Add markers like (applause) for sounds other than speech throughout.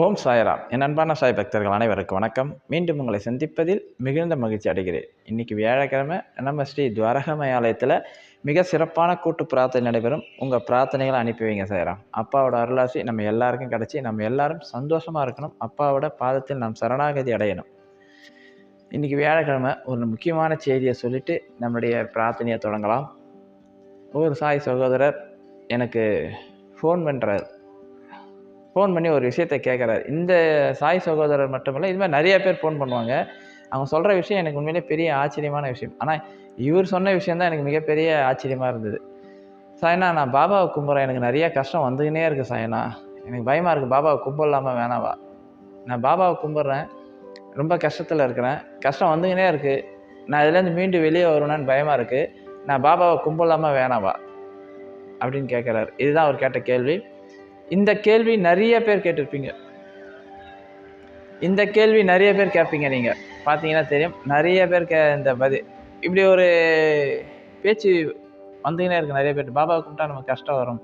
ஓம் சாய்ராம். என் அன்பான சாய் பக்தர்கள் அனைவருக்கும் வணக்கம். மீண்டும் உங்களை சந்திப்பதில் மிகுந்த மகிழ்ச்சி அடைகிறேன். இன்றைக்கி வியாழக்கிழமை நம்ம ஸ்ரீ துவாரகமய ஆலயத்தில் மிக சிறப்பான கூட்டு பிரார்த்தனை நடைபெறும். உங்கள் பிரார்த்தனைகளை அனுப்பி வைங்க சாய்ராம். அப்பாவோட அருளாசி நம்ம எல்லாருக்கும் கிடச்சி நம்ம எல்லாரும் சந்தோஷமாக இருக்கணும். அப்பாவோட பாதத்தில் நாம் சரணாகதி அடையணும். இன்றைக்கி வியாழக்கிழமை ஒரு முக்கியமான செய்தியை சொல்லிவிட்டு நம்முடைய பிரார்த்தனையை தொடங்கலாம். ஒரு சாய் சகோதரர் எனக்கு ஃபோன் பண்ணுறார் ஃபோன் பண்ணி ஒரு விஷயத்த கேட்குறாரு. இந்த சாய் சகோதரர் மட்டுமல்ல இது மாதிரி நிறைய பேர் ஃபோன் பண்ணுவாங்க. அவங்க சொல்கிற விஷயம் எனக்கு உண்மையிலே பெரிய ஆச்சரியமான விஷயம். ஆனால் இவர் சொன்ன விஷயம் தான் எனக்கு மிகப்பெரிய ஆச்சரியமாக இருந்தது. சாயனா நான் பாபாவை கும்பிட்றேன் எனக்கு நிறையா கஷ்டம் வந்துக்கினே இருக்குது சாய்னா. எனக்கு பயமாக இருக்குது பாபாவை கும்பிடலாமா வேணாவா நான் பாபாவை கும்பிட்றேன் ரொம்ப கஷ்டத்தில் இருக்கிறேன். கஷ்டம் வந்துக்கினே இருக்குது நான் இதுலேருந்து மீண்டும் வெளியே வருவேனான்னு பயமாக இருக்குது நான் பாபாவை கும்பிடலாமா வேணாவா அப்படின்னு கேட்குறாரு. இதுதான் அவர் கேட்ட கேள்வி. இந்த கேள்வி நிறைய பேர் கேட்டிருப்பீங்க. இந்த கேள்வி நிறைய பேர் கேட்பீங்க நீங்கள் பார்த்தீங்கன்னா தெரியும். நிறைய பேர் கே இந்த பதில் இப்படி ஒரு பேச்சு வந்துக்கினே இருக்குது நிறைய பேர். பாபாவை கும்பிட்டா நமக்கு கஷ்டம் வரும்.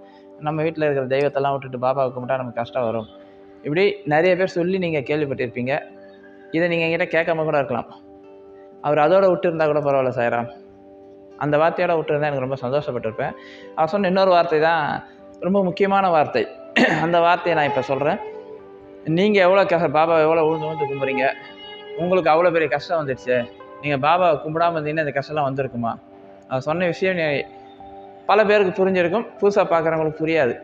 நம்ம வீட்டில் இருக்கிற தெய்வத்தெல்லாம் விட்டுட்டு பாபாவை கும்பிட்டா நமக்கு கஷ்டம் வரும். இப்படி நிறைய பேர் சொல்லி நீங்கள் கேள்விப்பட்டிருப்பீங்க. இதை நீங்கள் என்கிட்ட கேட்காம கூட இருக்கலாம். அவர் அதோடு விட்டு இருந்தால் கூட பரவாயில்ல சாய்ராம். அந்த வார்த்தையோட விட்டுருந்தா எனக்கு ரொம்ப சந்தோஷப்பட்டிருப்பேன். அவர் சொன்ன இன்னொரு வார்த்தை தான் ரொம்ப முக்கியமான வார்த்தை. (clears throat) அந்த வார்த்தையை நான் இப்போ சொல்கிறேன் நீங்கள் எவ்வளோ கஷ்ட பாபா எவ்வளோ உழுந்து உழுந்து கும்பிட்றீங்க உங்களுக்கு அவ்வளோ பெரிய கஷ்டம் வந்துடுச்சு. நீங்கள் பாபாவை கும்பிடாம இருந்தீங்கன்னா இந்த கஷ்டம்லாம் வந்திருக்குமா? அவர் சொன்ன விஷயம் நீ- பல பேருக்கு புரிஞ்சிருக்கும். புதுசாக பார்க்குறவங்களுக்கு புரியாது.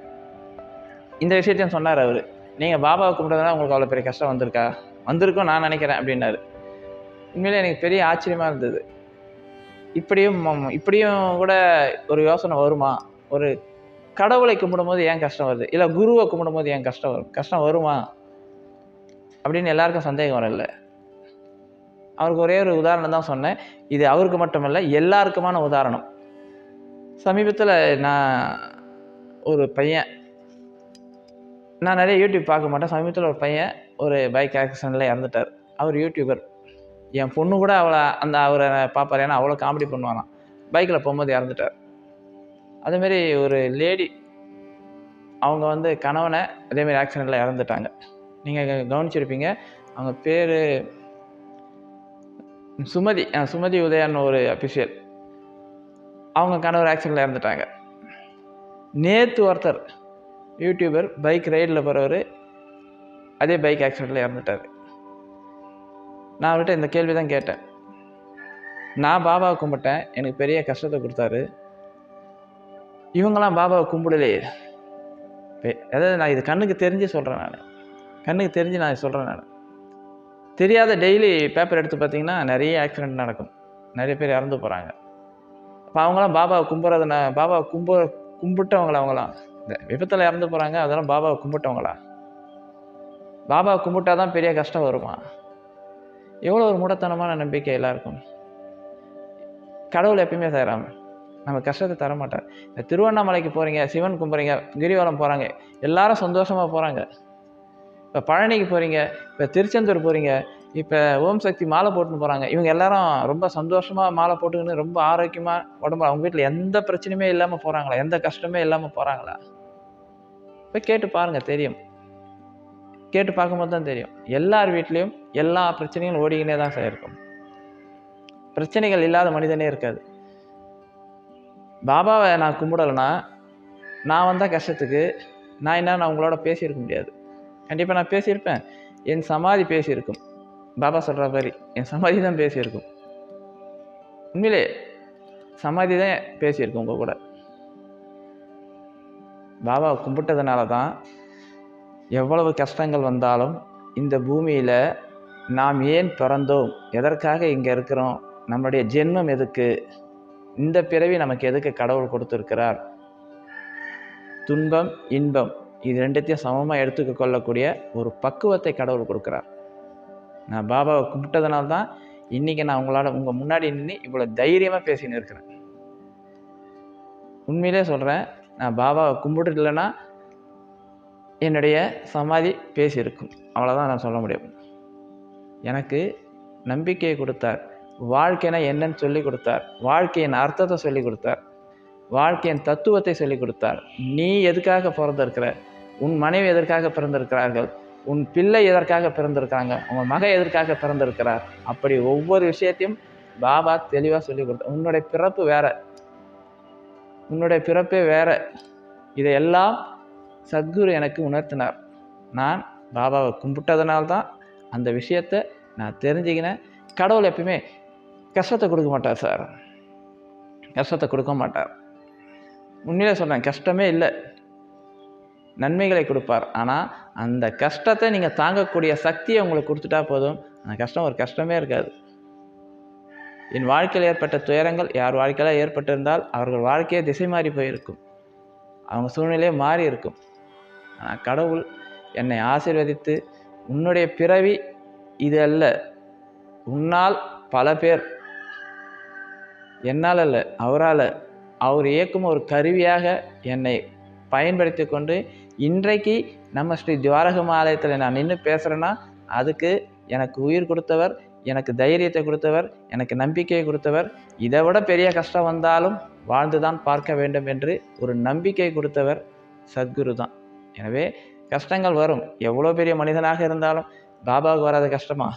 இந்த விஷயத்தையும் சொன்னார் அவர். நீங்கள் பாபாவை கும்பிட்டதுனால உங்களுக்கு அவ்வளோ பெரிய கஷ்டம் வந்திருக்கா? வந்திருக்கும் நான் நினைக்கிறேன் அப்படின்னாரு. உண்மையிலே எனக்கு பெரிய ஆச்சரியமாக இருந்தது. இப்படியும் இப்படியும் கூட ஒரு யோசனை வருமா? ஒரு கடவுளை கும்பிடும்போது ஏன் கஷ்டம் வருது? இல்லை குருவை கும்பிடும்போது ஏன் கஷ்டம் வரும்? கஷ்டம் வருமா? அப்படின்னு எல்லாருக்கும் சந்தேகம் வரல. அவருக்கு ஒரே ஒரு உதாரணம் தான் சொன்னேன். இது அவருக்கு மட்டுமல்ல எல்லாருக்குமான உதாரணம். சமீபத்தில் நான் ஒரு பையன் நான் நிறைய யூடியூப் பார்க்க மாட்டேன். சமீபத்தில் ஒரு பையன் ஒரு பைக் ஆக்சிடெண்ட்டில் இறந்துட்டார். அவர் யூடியூபர் என் பொண்ணு கூட அவளை அந்த அவரை பார்ப்பார். ஏன்னா அவ்வளோ காமெடி பண்ணுவாராம் பைக்கில் போகும்போது இறந்துட்டார். அதேமாரி ஒரு லேடி அவங்க வந்து கணவனை அதேமாரி ஆக்சிடெண்ட்டில் இறந்துட்டாங்க. நீங்கள் கவனிச்சிருப்பீங்க. அவங்க பேர் சுமதி சுமதி உதயான்னு ஒரு அஃபிஷியல் அவங்க கணவர் ஆக்சிடெண்ட்டில் இறந்துட்டாங்க. நேற்று ஒருத்தர் யூடியூபர் பைக் ரைடில் போகிறவர் அதே பைக் ஆக்சிடெண்ட்டில் இறந்துட்டார். நான் அவர்கிட்ட இந்த கேள்வி தான் கேட்டேன். நான் பாபாவை கும்பிட்டேன். எனக்கு பெரிய கஷ்டத்தை கொடுத்தாரு. இவங்கெல்லாம் பாபாவை கும்பிடலையே. அதாவது நான் இது கண்ணுக்கு தெரிஞ்சு சொல்கிறேன் நான். கண்ணுக்கு தெரிஞ்சு நான் சொல்கிறேன் நான். தெரியாத டெய்லி பேப்பர் எடுத்து பார்த்தீங்கன்னா நிறைய ஆக்சிடென்ட் நடக்கும். நிறைய பேர் இறந்து போகிறாங்க அப்போ அவங்களாம் பாபாவை கும்பிட்றதுனா பாபாவை கும்ப கும்பிட்டவங்களா அவங்களாம் இந்த விபத்தில் இறந்து போகிறாங்க அதெல்லாம் பாபாவை கும்பிட்டவங்களா? பாபாவை கும்பிட்டா தான் பெரிய கஷ்டம் வருமா? எவ்வளோ ஒரு மூடத்தனமான நம்பிக்கை எல்லாருக்கும். கடவுள் எப்பயுமே செய்கிறாங்க நம்ம கஷ்டத்தை தர மாட்டார் இந்த திருவண்ணாமலைக்கு போகிறீங்க சிவன் கும்புறீங்க கிரிவலம் போகிறாங்க எல்லாரும் சந்தோஷமாக போகிறாங்க இப்போ பழனிக்கு போகிறீங்க இப்போ திருச்செந்தூர் போகிறீங்க இப்போ ஓம் சக்தி மாலை போட்டுன்னு போகிறாங்க இவங்க எல்லாரும் ரொம்ப சந்தோஷமாக மாலை போட்டுக்கின்னு ரொம்ப ஆரோக்கியமாக உடம்பு அவங்க வீட்டில் எந்த பிரச்சனையுமே இல்லாமல் போகிறாங்களா எந்த கஷ்டமே இல்லாமல் போகிறாங்களா போய் கேட்டு பாருங்கள் தெரியும். கேட்டு பார்க்கும்போது தான் தெரியும். எல்லார் வீட்லேயும் எல்லா பிரச்சனைகளும் ஓடிக்கினே தான் சார் இருக்கும். பிரச்சனைகள் இல்லாத மனிதனே இருக்காது. பாபாவை நான் கும்பிடலைன்னா நான் வந்தால் கஷ்டத்துக்கு நான் என்ன நான் உங்களோட பேசியிருக்க முடியாது. கண்டிப்பாக நான் பேசியிருப்பேன். என் சமாதி பேசியிருக்கும். பாபா சொல்கிற மாதிரி என் சமாதி தான் பேசியிருக்கும். உண்மையிலே சமாதி தான் பேசியிருக்கும் உங்கள் கூட. பாபாவை கும்பிட்டதுனால தான் எவ்வளவு கஷ்டங்கள் வந்தாலும் இந்த பூமியில் நாம் ஏன் பிறந்தோம்? எதற்காக இங்கே இருக்கிறோம்? நம்முடைய ஜென்மம் எதுக்கு? இந்த பிறவி நமக்கு எதுக்கு கடவுள் கொடுத்துருக்கிறார்? துன்பம் இன்பம் இது ரெண்டுத்தையும் சமமாக எடுத்துக்க கொள்ளக்கூடிய ஒரு பக்குவத்தை கடவுள் கொடுக்குறார். நான் பாபாவை கும்பிட்டதுனால தான் இன்றைக்கி நான் உங்களால் உங்கள் முன்னாடி நின்று இவ்வளோ தைரியமாக பேசின்னு இருக்கிறேன். உண்மையிலே சொல்கிறேன் நான் பாபாவை கும்பிட்டுலன்னா என்னுடைய சமாதி பேசியிருக்கும். அவ்வளோதான் நான் சொல்ல முடியும். எனக்கு நம்பிக்கையை கொடுத்தார். வாழ்க்கைனா என்னன்னு சொல்லி கொடுத்தார். வாழ்க்கையின் அர்த்தத்தை சொல்லி கொடுத்தார். வாழ்க்கையின் தத்துவத்தை சொல்லி கொடுத்தார். நீ எதுக்காக பிறந்திருக்கிற? உன் மனைவி எதற்காக பிறந்திருக்கிறார்கள்? உன் பிள்ளை எதற்காக பிறந்திருக்கிறாங்க? உங்கள் மகன் எதற்காக பிறந்திருக்கிறார்? அப்படி ஒவ்வொரு விஷயத்தையும் பாபா தெளிவாக சொல்லி கொடுத்தார். உன்னுடைய பிறப்பு வேற. உன்னுடைய பிறப்பே வேற. இதையெல்லாம் சத்குரு எனக்கு உணர்த்தினார். நான் பாபாவை கும்பிட்டதுனால்தான் அந்த விஷயத்தை நான் தெரிஞ்சுக்கினேன். கடவுள் எப்பயுமே கஷ்டத்தை கொடுக்க மாட்டார் சார். கஷ்டத்தை கொடுக்க மாட்டார். உண்மையிலே சொல்கிறேன் கஷ்டமே இல்லை. நன்மைகளை கொடுப்பார். ஆனால் அந்த கஷ்டத்தை நீங்கள் தாங்கக்கூடிய சக்தியை உங்களுக்கு கொடுத்துட்டா போதும். அந்த கஷ்டம் ஒரு கஷ்டமே இருக்காது. என் வாழ்க்கையில் ஏற்பட்ட துயரங்கள் யார் வாழ்க்கையில் ஏற்பட்டிருந்தால் அவர்கள் வாழ்க்கையே திசை மாறி போயிருக்கும். அவங்க சூழ்நிலையே மாறி இருக்கும். ஆனால் கடவுள் என்னை ஆசீர்வதித்து உன்னுடைய பிறவி இது அல்ல. உன்னால் பல பேர் என்னால் அல்ல அவரால். அவர் இயக்கும் ஒரு கருவியாக என்னை பயன்படுத்தி கொண்டு இன்றைக்கு நம்ம ஸ்ரீ துவாரகம் ஆலயத்தில் நான் நின்று பேசுகிறேன்னா அதுக்கு எனக்கு உயிர் கொடுத்தவர் எனக்கு தைரியத்தை கொடுத்தவர் எனக்கு நம்பிக்கையை கொடுத்தவர் இதை விட பெரிய கஷ்டம் வந்தாலும் வாழ்ந்து தான் பார்க்க வேண்டும் என்று ஒரு நம்பிக்கை கொடுத்தவர் சத்குரு தான் எனவே கஷ்டங்கள் வரும். எவ்வளோ பெரிய மனிதனாக இருந்தாலும் பாபாவுக்கு வராத கஷ்டமா?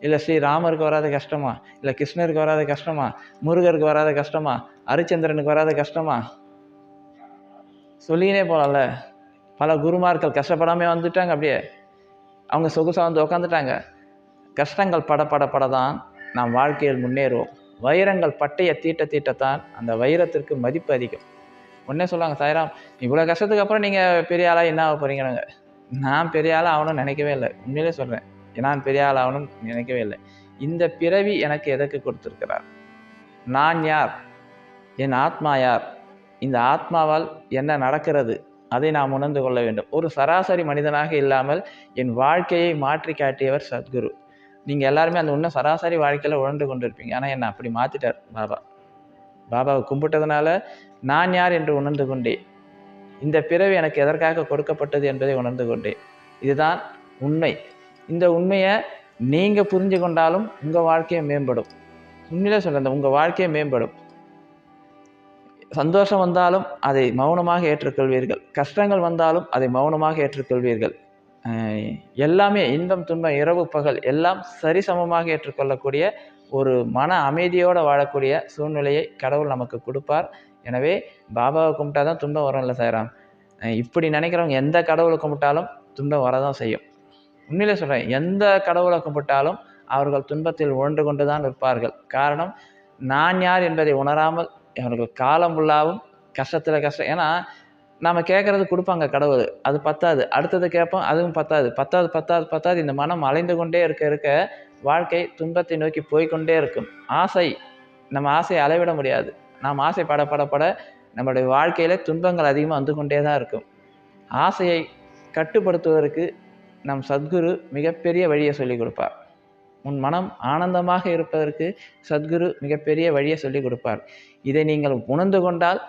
இல்லை ஸ்ரீராமருக்கு வராத கஷ்டமா? இல்லை கிருஷ்ணருக்கு வராத கஷ்டமா? முருகருக்கு வராத கஷ்டமா? ஹரிச்சந்திரனுக்கு வராத கஷ்டமா? சொல்லினே போகலாம்ல பல குருமார்கள் கஷ்டப்படாமே வந்துட்டாங்க அப்படியே. அவங்க சொகுசாக வந்து உக்காந்துட்டாங்க. கஷ்டங்கள் பட பட பட தான் நாம் வாழ்க்கையில் முன்னேறுவோம். வைரங்கள் பட்டையை தீட்ட தீட்டத்தான் அந்த வைரத்திற்கு மதிப்பு அதிகம். உடனே சொல்லுவாங்க சாய்ராம் இவ்வளோ கஷ்டத்துக்கு அப்புறம் நீங்கள் பெரிய ஆளாக என்ன ஆக போகிறீங்கன்னு நான் பெரிய ஆளாக ஆகணும்னு நினைக்கவே இல்லை. உண்மையிலே சொல்கிறேன் நான் பெரிய ஆள் ஆகணும்னு நினைக்கவே இல்லை. இந்த பிறவி எனக்கு எதற்கு கொடுத்துருக்கிறார்? நான் யார்? என் ஆத்மா யார்? இந்த ஆத்மாவால் என்ன நடக்கிறது? அதை நாம் உணர்ந்து கொள்ள வேண்டும். ஒரு சராசரி மனிதனாக இல்லாமல் என் வாழ்க்கையை மாற்றி காட்டியவர் சத்குரு. நீங்கள் எல்லாருமே அந்த உன்ன சராசரி வாழ்க்கையில் உணர்ந்து கொண்டிருப்பீங்க. ஆனால் என்னை அப்படி மாற்றிட்டார் பாபா. பாபாவை கும்பிட்டதுனால நான் யார் என்று உணர்ந்து கொண்டேன். இந்த பிறவி எனக்கு எதற்காக கொடுக்கப்பட்டது என்பதை உணர்ந்து கொண்டேன். இதுதான் உண்மை. இந்த உண்மையை நீங்கள் புரிஞ்சு கொண்டாலும் உங்கள் வாழ்க்கையை மேம்படும். உண்மையிலே சொல்கிறேன் உங்கள் வாழ்க்கையை மேம்படும். சந்தோஷம் வந்தாலும் அதை மௌனமாக ஏற்றுக்கொள்வீர்கள். கஷ்டங்கள் வந்தாலும் அதை மௌனமாக ஏற்றுக்கொள்வீர்கள். எல்லாமே இன்பம் துன்பம் இரவு பகல் எல்லாம் சரிசமமாக ஏற்றுக்கொள்ளக்கூடிய ஒரு மன அமைதியோடு வாழக்கூடிய சூழ்நிலையை கடவுள் நமக்கு கொடுப்பார். எனவே பாபாவை கும்பிட்டா தான் துன்பம் வரும்ல சாய்ராம். இப்படி நினைக்கிறவங்க எந்த கடவுளை கும்பிட்டாலும் துன்பம் வரதான் செய்யும். உண்மையிலே சொல்கிறேன் எந்த கடவுளை கும்பிட்டாலும் அவர்கள் துன்பத்தில் உழன்று கொண்டு தான் இருப்பார்கள் காரணம் நான் யார் என்பதை உணராமல் அவர்கள் காலம் ஃபுல்லாகவும் கஷ்டத்தில் கஷ்டம் ஏன்னா நம்ம கேட்குறது கொடுப்பாங்க கடவுள் அது பத்தாது. அடுத்தது கேட்போம் அதுவும் பத்தாது. பத்தாது பத்தாது பத்தாது. இந்த மனம் அலைந்து கொண்டே இருக்க இருக்க வாழ்க்கை துன்பத்தை நோக்கி போய்க்கொண்டே இருக்கும். ஆசை நம்ம ஆசையை அளவிட முடியாது. நாம் ஆசை பட பட பட நம்மளுடைய வாழ்க்கையில் துன்பங்கள் அதிகமாக வந்து கொண்டே தான் இருக்கும். ஆசையை கட்டுப்படுத்துவதற்கு நம் சத்குரு மிகப்பெரிய வழியை சொல்லிக் கொடுப்பார். உன் மனம் ஆனந்தமாக இருப்பதற்கு சத்குரு மிகப்பெரிய வழியை சொல்லிக் கொடுப்பார். இதை நீங்கள் உணர்ந்து கொண்டால்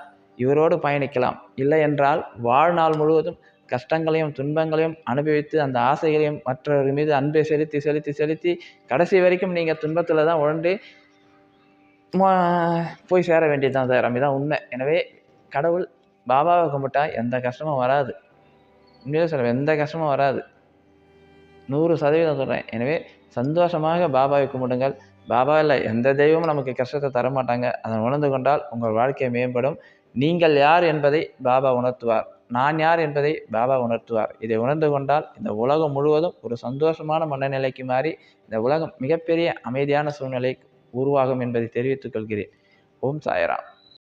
இவரோடு பயணிக்கலாம். இல்லை என்றால் வாழ்நாள் முழுவதும் கஷ்டங்களையும் துன்பங்களையும் அனுபவித்து அந்த ஆசைகளையும் மற்றவர் மீது அன்பை செலுத்தி செலுத்தி செலுத்தி கடைசி வரைக்கும் நீங்கள் துன்பத்தில் தான் உழண்டு போய் சேர வேண்டியது தான் சார் உண்மை. எனவே கடவுள் பாபாவை கும்பிட்டா எந்த கஷ்டமும் வராது. உண்மையிலே சொல்ல எந்த கஷ்டமும் வராது. நூறு சதவீதம் சொல்கிறேன் எனவே சந்தோஷமாக பாபாவை கும்பிடுங்கள். பாபா இல்லை எந்த தெய்வமும் நமக்கு கஷ்டத்தை தர மாட்டாங்க அதை உணர்ந்து கொண்டால் உங்கள் வாழ்க்கை மேம்படும். நீங்கள் யார் என்பதை பாபா உணர்த்துவார். நான் யார் என்பதை பாபா உணர்த்துவார். இதை உணர்ந்து கொண்டால் இந்த உலகம் முழுவதும் ஒரு சந்தோஷமான மனநிலைக்கு மாறி இந்த உலகம் மிகப்பெரிய அமைதியான சூழ்நிலை உருவாகும் என்பதை தெரிவித்துக் கொள்கிறேன். ஓம் சாயராம்.